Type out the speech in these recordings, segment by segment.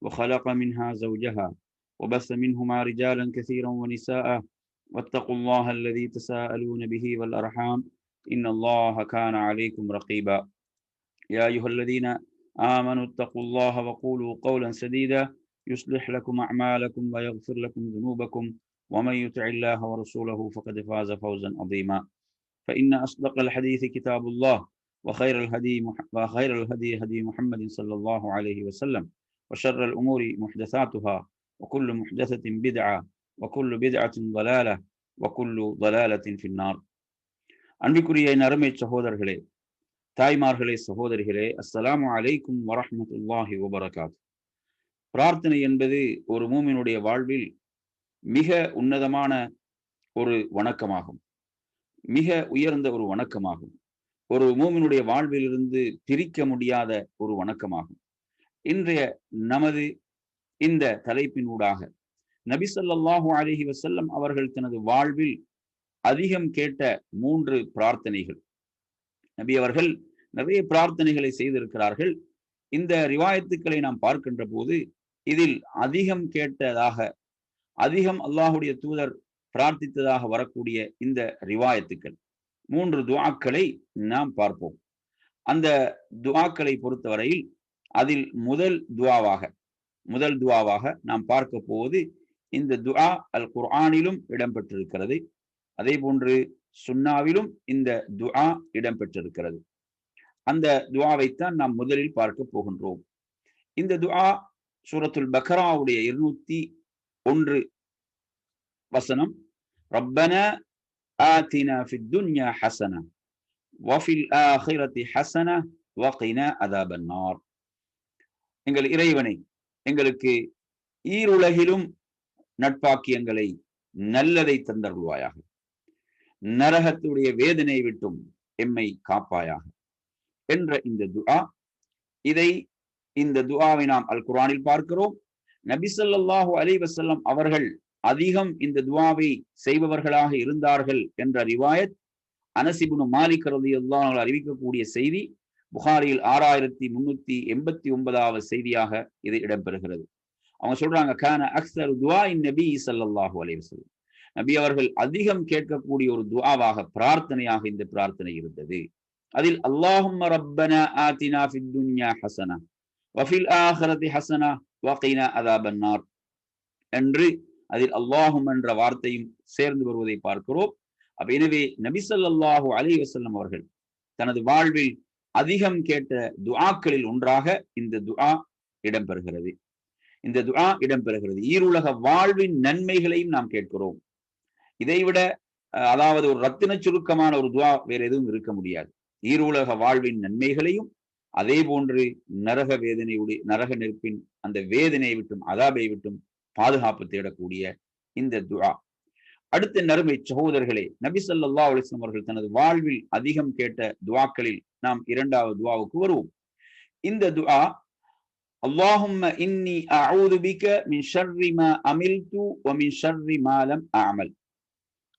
وخلق منها زوجها وبث منهما رجالا كثيرا ونساء. واتقوا الله الذي تساءلون به والأرحام. إن الله كان عليكم رقيبا. يا أيها الذين آمنوا اتقوا الله وقولوا قولا سديدا. يصلح لكم أعمالكم ويغفر لكم ذنوبكم. ومن يطع الله ورسوله فقد فاز فوزا عظيما. فإن أصدق الحديث كتاب الله وخير الهدي. وخير الهدي هدي محمد صلى الله عليه وسلم. وشر الأمور محدثاتها وكل محدثة بدعة وكل بدعة ضلالة وكل ضلالة في النار அன்பிற்குரிய என் அருமை சகோதரர்களே தாய்மார்களே சகோதரிகளே அஸ்ஸலாமு அலைக்கும் வரஹ்மத்துல்லாஹி வபரகாத் பிரார்த்தனை என்பது ஒரு மூமினுடைய வாழ்வில் மிக உன்னதமான ஒரு வணக்கமாகும் மிக உயர்ந்த ஒரு வணக்கமாகும் ஒரு மூமினுடைய வாழ்விலிருந்து பிரிக்க முடியாத ஒரு வணக்கமாகும் இன்றைய நமது இந்த தலைப்பினூடாக. நபி சொல்லாஹு அலஹி வசல்லம் அவர்கள் தனது வாழ்வில் அதிகம் கேட்ட மூன்று பிரார்த்தனைகள். நபி அவர்கள் நிறைய பிரார்த்தனைகளை செய்திருக்கிறார்கள். இந்த ரிவாயத்துக்களை நாம் பார்க்கின்ற போது இதில் அதிகம் கேட்டதாக அதிகம் அல்லாஹுடைய தூதர் பிரார்த்தித்ததாக வரக்கூடிய இந்த ரிவாயத்துக்கள். மூன்று துவாக்களை நாம் பார்ப்போம். அந்த துவாக்களை பொறுத்தவரையில் அதில் முதல் துவாவாக முதல் துவாவாக நாம் பார்க்க போவது இந்த துஆ அல் குர்ஆனிலும் இடம்பெற்றிருக்கிறது அதே போன்று சுன்னாவிலும் இந்த துஆ இடம்பெற்றிருக்கிறது அந்த துஆவைத்தான் நாம் முதலில் பார்க்க போகின்றோம் இந்த துஆ சூரத்துல் பக்ராவுடைய இருநூத்தி ஒன்று வசனம் ரப்பனா آتنا في الدنيا حسنة وفي الآخرة حسنة وقنا عذاب النار எங்கள் இறைவனை எங்களுக்கு ஈருலகிலும் நட்பாக்கியங்களை நல்லதை தந்தருள்வாயாக. நரகத்துடைய வேதனை விட்டும் எம்மை காப்பாயாக. என்ற இந்த துஆ இதை இந்த துஆவை நாம் அல் குரானில் பார்க்கிறோம். நபிசல்லாஹு அலி வசல்லம் அவர்கள் அதிகம் இந்த துவாவை செய்பவர்களாக இருந்தார்கள் என்ற ரிவாயத் அனசிபுனு மாலிக் ரதி அல்லாஹ் அறிவிக்கக்கூடிய செய்தி. புகாரியில் ஆறாயிரத்தி முன்னூத்தி எண்பத்தி ஒன்பதாவது செய்தியாக இது இடம்பெறுகிறது. அவங்க சொல்றாங்க கான அக்சர் துவா இன் நபி சல்லாஹூ அலைவசல்லம் நபி அவர்கள் அதிகம் கேட்கக்கூடிய ஒரு துவாவாக பிரார்த்தனையாக இந்த பிரார்த்தனை இருந்தது. அதில் அல்லாஹும் ரப்பனா ஆத்தினா ஃபித் துன்யா ஹசனா வஃபில் ஆஹரதி ஹசனா வகீனா அதாபன்னார் என்று அதில் அல்லாஹும் என்ற வார்த்தையும் சேர்ந்து வருவதை பார்க்கிறோம். அப்ப எனவே நபிசல்லாஹு அலி வசல்லம் அவர்கள் தனது வாழ்வில் அதிகம் கேட்ட துஆக்களில் ஒன்றாக இந்த துஆ இடம்பெறுகிறது. இந்த துஆ இடம்பெறுகிறது. ஈருலக வாழ்வின் நன்மைகளையும் நாம் கேட்கிறோம். இதைவிட அதாவது ஒரு ரத்தின சுருக்கமான ஒரு துவா வேற எதுவும் இருக்க முடியாது. ஈருலக வாழ்வின் நன்மைகளையும் அதே போன்று நரக வேதனையுடைய நரக நெருப்பின் அந்த வேதனையை விட்டும் அதாபை விட்டும் பாதுகாப்பு தேடக்கூடிய இந்த துவா அடுத்த நறுமை சகோதரர்களே நபி சல்லா அலிஸ்லாம் அவர்கள் தனது வாழ்வில் அதிகம் கேட்ட துவாக்களில் நாம் இரண்டாவது துவாவுக்கு வருவோம். இந்த துவா அல்லாஹும்ம இன்னி அஊது பிக மின் ஷர்ரி மா அமில்து வ மின் ஷர்ரி மா அமல்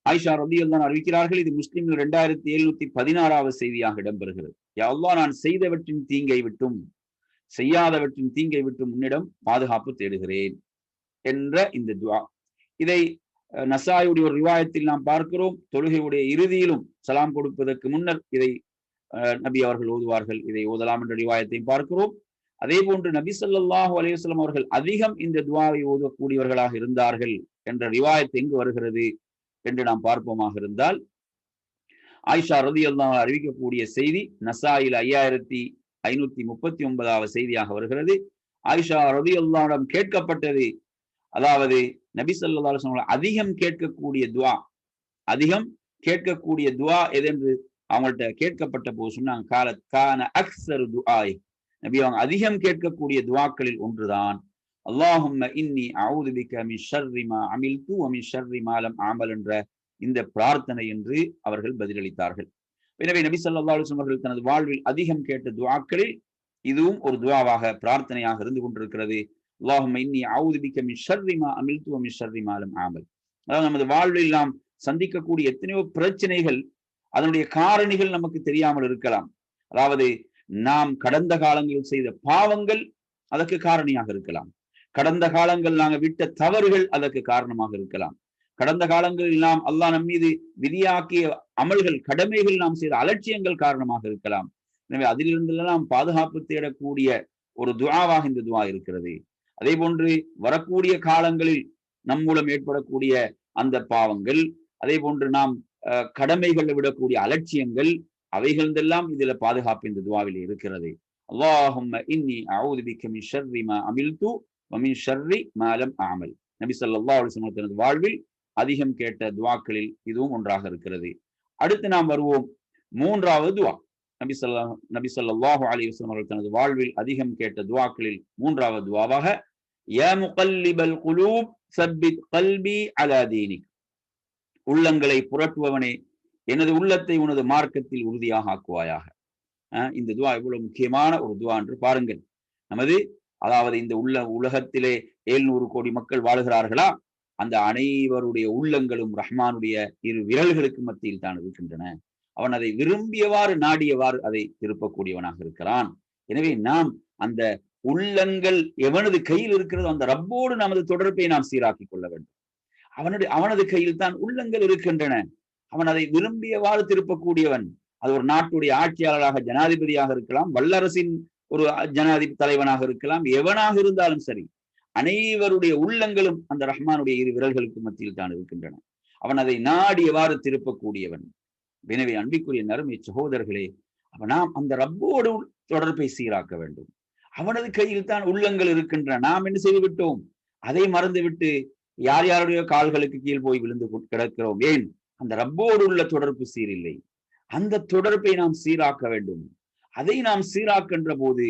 ஆயிஷா ரலியல்லாஹு அறிவிக்கிறார்கள் இது முஸ்லிம் இரண்டாயிரத்தி எழுநூத்தி பதினாறாவது செய்தியாக இடம்பெறுகிறது. யா அல்லாஹ் நான் செய்தவற்றின் தீங்கை விட்டும் செய்யாதவற்றின் தீங்கை விட்டும் உன்னிடம் பாதுகாப்பு தேடுகிறேன் என்ற இந்த துவா. இதை நசாயுடைய ஒரு ரிவாயத்தில் நாம் பார்க்கிறோம். தொழுகையுடைய இறுதியிலும் சலாம் கொடுப்பதற்கு முன்னர் இதை நபி அவர்கள் ஓதுவார்கள். இதை ஓதலாம் என்ற ரிவாயத்தையும் பார்க்கிறோம். அதே போன்று நபி சொல்லாஹு அலையுஸ்லாம் அவர்கள் அதிகம் இந்த துவாவை ஓதக்கூடியவர்களாக இருந்தார்கள் என்ற ரிவாயத் எங்கு வருகிறது என்று நாம் பார்ப்போமாக இருந்தால் ஆயிஷா ரதி அறிவிக்கக்கூடிய செய்தி நசாயில் ஐயாயிரத்தி ஐநூத்தி முப்பத்தி ஒன்பதாவது செய்தியாக வருகிறது. ஆயிஷா ரதி அல்லாவிடம் கேட்கப்பட்டது. அதாவது நபி சொல்லா அதிகம் கேட்கக்கூடிய துவா அதிகம் கேட்கக்கூடிய துவா எதென்று அவங்கள்ட்ட கேட்கப்பட்ட போது சொன்னாங்க கால கான அக்சரு துஆய். நபி அவங்க அதிகம் கேட்கக்கூடிய துவாக்களில் ஒன்றுதான். அல்லாஹும் இன்னி அவுது பிக்க மின் ஷர்ரிமா அமில் தூ வ ஷர்ரி மாலம் ஆமல் என்ற இந்த பிரார்த்தனை என்று அவர்கள் பதிலளித்தார்கள். எனவே நபி ஸல்லல்லாஹு அவர்கள் தனது வாழ்வில் அதிகம் கேட்ட துவாக்களில் இதுவும் ஒரு துவாவாக பிரார்த்தனையாக இருந்து கொண்டிருக்கிறது. அல்லாஹும் இன்னி அவுது மின் ஷர்ரி மா மின் ஆமல் அதாவது நமது வாழ்வில் நாம் சந்திக்கக்கூடிய எத்தனையோ பிரச்சனைகள் அதனுடைய காரணிகள் நமக்கு தெரியாமல் இருக்கலாம். அதாவது நாம் கடந்த காலங்களில் செய்த பாவங்கள் அதற்கு காரணியாக இருக்கலாம். கடந்த காலங்கள் நாங்கள் விட்ட தவறுகள் அதற்கு காரணமாக இருக்கலாம். கடந்த காலங்களில் நாம் அல்லாஹ் நம் மீது விதியாக்கிய அமல்கள் கடமைகள் நாம் செய்த அலட்சியங்கள் காரணமாக இருக்கலாம். எனவே அதிலிருந்தெல்லாம் பாதுகாப்பு தேடக்கூடிய ஒரு துவாவாக இந்த துவா இருக்கிறது. அதே போன்று வரக்கூடிய காலங்களில் நம் மூலம் ஏற்படக்கூடிய அந்த பாவங்கள் அதே போன்று நாம் கடமைகளை விடக்கூடிய அலட்சியங்கள் அவைகளெல்லாம் இதுல பாதுகாப்பு இந்த துவாவில் இருக்கிறது. அல்லாஹும் இன்னி அவுது பிக்க மின் ஷர்ரி மா அமில்து மின் ஷர்ரி மாலம் அமல் நபி ஸல்லல்லாஹு தனது வாழ்வில் அதிகம் கேட்ட துவாக்களில் இதுவும் ஒன்றாக இருக்கிறது. அடுத்து நாம் வருவோம். மூன்றாவது துவா. நபி சொல்லா நபி சொல்லாஹு அலி வஸ்லம் அவர்கள் தனது வாழ்வில் அதிகம் கேட்ட துவாக்களில் மூன்றாவது துவாவாக யா முகல்லிபல் குலூப் சப்பித் கல்பி உள்ளங்களை புரட்டுபவனே எனது உள்ளத்தை உனது மார்க்கத்தில் உறுதியாக ஆக்குவாயாக. இந்த துவா இவ்வளவு முக்கியமான ஒரு துவா என்று பாருங்கள். நமது அதாவது இந்த உள்ள உலகத்திலே ஏழ்நூறு கோடி மக்கள் வாழுகிறார்களா? அந்த அனைவருடைய உள்ளங்களும் ரஹ்மானுடைய இரு விரல்களுக்கு மத்தியில் தான் இருக்கின்றன. அவன் அதை விரும்பியவாறு நாடியவாறு அதை திருப்பக்கூடியவனாக இருக்கிறான். எனவே நாம் அந்த உள்ளங்கள் எவனது கையில் இருக்கிறதோ அந்த ரப்போடு நமது தொடர்பை நாம் சீராக்கி கொள்ள வேண்டும். அவனுடைய அவனது கையில் தான் உள்ளங்கள் இருக்கின்றன. அவன் அதை விரும்பியவாறு திருப்பக்கூடியவன். அது ஒரு நாட்டுடைய ஆட்சியாளராக ஜனாதிபதியாக இருக்கலாம் வல்லரசின் ஒரு ஜனாதிபதி தலைவனாக இருக்கலாம் எவனாக இருந்தாலும் சரி அனைவருடைய உள்ளங்களும் அந்த ரஹ்மானுடைய இரு விரல்களுக்கு மத்தியில் தான் இருக்கின்றன. அவன் அதை நாடியவாறு திருப்பக்கூடியவன். எனவே அன்பிக்குரிய நறுமை சகோதரர்களே அவன் நாம் அந்த ரப்போடு தொடர்பை சீராக்க வேண்டும். அவனது கையில் தான் உள்ளங்கள் இருக்கின்றன. நாம் என்ன செய்து விட்டோம் அதை மறந்துவிட்டு யார் யாருடைய கால்களுக்கு கீழ் போய் விழுந்து கிடக்கிறோம். ஏன்? அந்த ரப்போடு உள்ள தொடர்பு சீரில்லை. அந்த தொடர்பை நாம் சீராக்க வேண்டும். அதை நாம் சீராக்கின்ற போது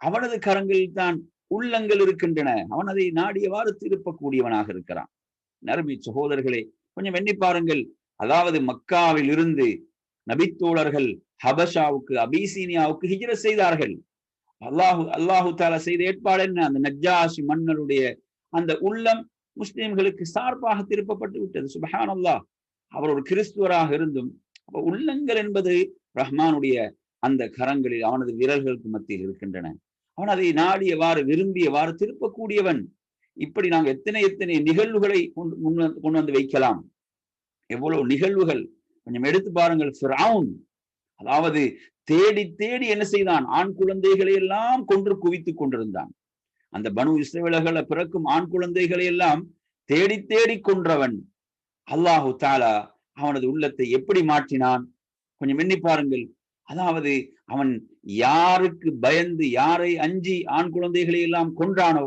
அவனது கரங்களில் தான் உள்ளங்கள் இருக்கின்றன. அவன் அதை நாடியவாறு திருப்பக்கூடியவனாக இருக்கிறான். நரபி சகோதரர்களே கொஞ்சம் எண்ணி பாருங்கள். அதாவது மக்காவில் இருந்து நபித்தோழர்கள் ஹபஷாவுக்கு அபிசீனியாவுக்கு ஹிஜர செய்தார்கள். அல்லாஹு அல்லாஹு தாலா செய்த ஏற்பாடு என்ன? அந்த நஜாஷி மன்னருடைய அந்த உள்ளம் முஸ்லிம்களுக்கு சார்பாக திருப்பப்பட்டு விட்டது. சுபஹான் அல்லாஹ் அவர் ஒரு கிறிஸ்துவராக இருந்தும் அப்ப உள்ளங்கள் என்பது ரஹ்மானுடைய அந்த கரங்களில் அவனது விரல்களுக்கு மத்தியில் இருக்கின்றன. அவன் அதை நாடியவாறு விரும்பியவாறு திருப்பக்கூடியவன். இப்படி நாங்கள் எத்தனை எத்தனை நிகழ்வுகளை கொண்டு கொண்டு வந்து வைக்கலாம்? எவ்வளவு நிகழ்வுகள்? கொஞ்சம் எடுத்து பாருங்கள். ஃபிரவுன் அதாவது தேடி தேடி என்ன செய்தான்? ஆண் குழந்தைகளை எல்லாம் கொன்று குவித்துக் கொண்டிருந்தான். அந்த பனு இஸ்ரேலர்களை பிறக்கும் ஆண் குழந்தைகளை எல்லாம் தேடி தேடி கொன்றவன். அல்லாஹு தாலா அவனது உள்ளத்தை எப்படி மாற்றினான்? கொஞ்சம் எண்ணி பாருங்கள். அதாவது அவன் யாருக்கு பயந்து யாரை அஞ்சி ஆண் குழந்தைகளை எல்லாம் கொன்றானோ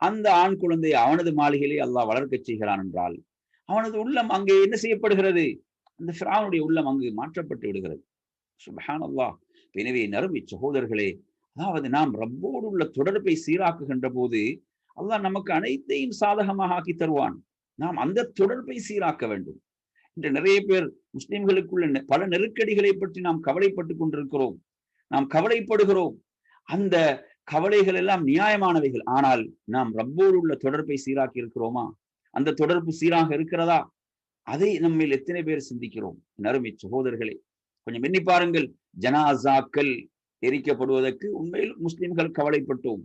அந்த ஆண் குழந்தை அவனது மாளிகையிலே அல்லாஹ் வளர்க்கச் செய்கிறான் என்றால் அவனது உள்ளம் அங்கே என்ன செய்யப்படுகிறது? அந்த ஃபிரானுடைய உள்ளம் அங்கு மாற்றப்பட்டு விடுகிறது. சுபஹான் அல்லாஹ் எனவே நறுமை சகோதரர்களே அதாவது நாம் ரப்போடு உள்ள தொடர்பை சீராக்குகின்ற போது அல்லாஹ் நமக்கு அனைத்தையும் சாதகமாக ஆக்கி தருவான். நாம் அந்த தொடர்பை சீராக்க வேண்டும். இன்று நிறைய பேர் முஸ்லிம்களுக்குள்ள பல நெருக்கடிகளை பற்றி நாம் கவலைப்பட்டு கொண்டிருக்கிறோம். நாம் கவலைப்படுகிறோம். அந்த கவலைகள் எல்லாம் நியாயமானவைகள். ஆனால் நாம் ரப்போடு உள்ள தொடர்பை சீராக்கி இருக்கிறோமா? அந்த தொடர்பு சீராக இருக்கிறதா? அதை நம்மில் எத்தனை பேர் சிந்திக்கிறோம்? நறுமை சகோதரர்களே கொஞ்சம் எண்ணி பாருங்கள். ஜனாசாக்கள் எரிக்கப்படுவதற்கு உண்மையில் முஸ்லிம்கள் கவலைப்பட்டோம்.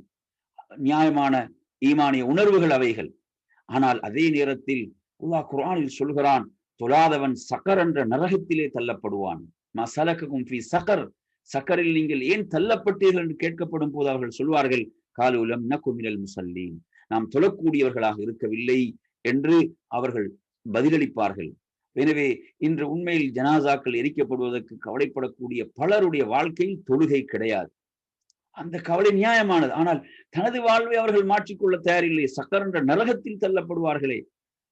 நியாயமான ஈமானிய உணர்வுகள் அவைகள். ஆனால் அதே நேரத்தில் அல்லாஹ் குரானில் சொல்கிறான் தொழாதவன் சக்கர் என்ற நரகத்திலே தள்ளப்படுவான். மசலக்கும் ஃபி சக்கர். சக்கரில் நீங்கள் ஏன் தள்ளப்பட்டீர்கள் என்று கேட்கப்படும் போது அவர்கள் சொல்வார்கள் காலூலம் நக்குமினல் முசல்லீன். நாம் தொழக்கூடியவர்களாக இருக்கவில்லை என்று அவர்கள் பதிலளிப்பார்கள். எனவே இன்று உண்மையில் ஜனாசாக்கள் எரிக்கப்படுவதற்கு கவலைப்படக்கூடிய பலருடைய வாழ்க்கையில் தொழுகை கிடையாது. அந்த கவலை நியாயமானது. ஆனால் தனது வாழ்வை அவர்கள் மாற்றிக்கொள்ள தயாரில்லை. சக்கர் என்ற நரகத்தில் தள்ளப்படுவார்களே.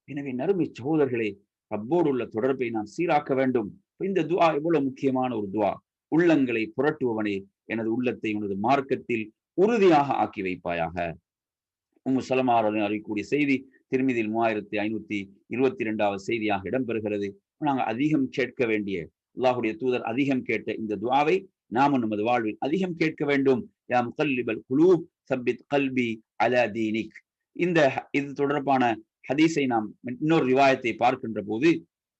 எனவே நறுமை சகோதரர்களே ரப்போடு உள்ள தொடர்பை நாம் சீராக்க வேண்டும். இந்த துவா எவ்வளவு முக்கியமான ஒரு துவா. உள்ளங்களை புரட்டுபவனே எனது உள்ளத்தை உனது மார்க்கத்தில் உறுதியாக ஆக்கி வைப்பாயாக. உம்மு சலமாரன் அறியக்கூடிய செய்தி திருமதியில் மூவாயிரத்தி ஐநூத்தி இருபத்தி இரண்டாவது செய்தியாக இடம்பெறுகிறது. நாங்கள் அதிகம் கேட்க வேண்டிய அல்லாஹுடைய தூதர் அதிகம் கேட்ட இந்த துவாவை நாமும் நமது வாழ்வில் அதிகம் கேட்க வேண்டும். குலூப் கல்பி அலா தீனிக். இந்த இது தொடர்பான ஹதீஸை நாம் இன்னொரு ரிவாயத்தை பார்க்கின்ற போது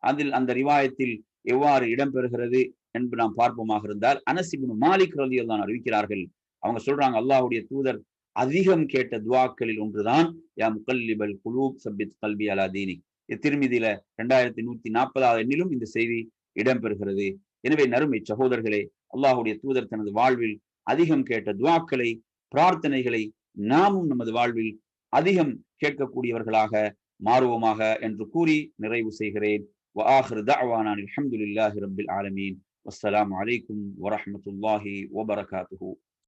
அதில் அந்த ரிவாயத்தில் எவ்வாறு இடம்பெறுகிறது என்று நாம் பார்ப்போமாக இருந்தால் அனசிபின் மாலிக் ரலியல் தான் அறிவிக்கிறார்கள். அவங்க சொல்றாங்க அல்லாஹுடைய தூதர் அதிகம் கேட்ட துவாக்களில் ஒன்றுதான் யா முக்கல்லிபல் குலூப் சபித் கல்வி அலா தீனி திருமிதியில ரெண்டாயிரத்தி நூத்தி நாற்பதாவது எண்ணிலும் இந்த செய்தி இடம்பெறுகிறது. எனவே நறுமை சகோதரர்களே அல்லாஹுடைய தூதர் தனது வாழ்வில் அதிகம் கேட்ட துவாக்களை பிரார்த்தனைகளை நாமும் நமது வாழ்வில் அதிகம் கேட்கக்கூடியவர்களாக மாறுவோமாக என்று கூறி நிறைவு செய்கிறேன். அலமதுல்லாஹி ரபில் ஆலமீன். வஸ்ஸலாம் அலைக்கும் வரமத்துல்லாஹி வபரகாத்துஹூ.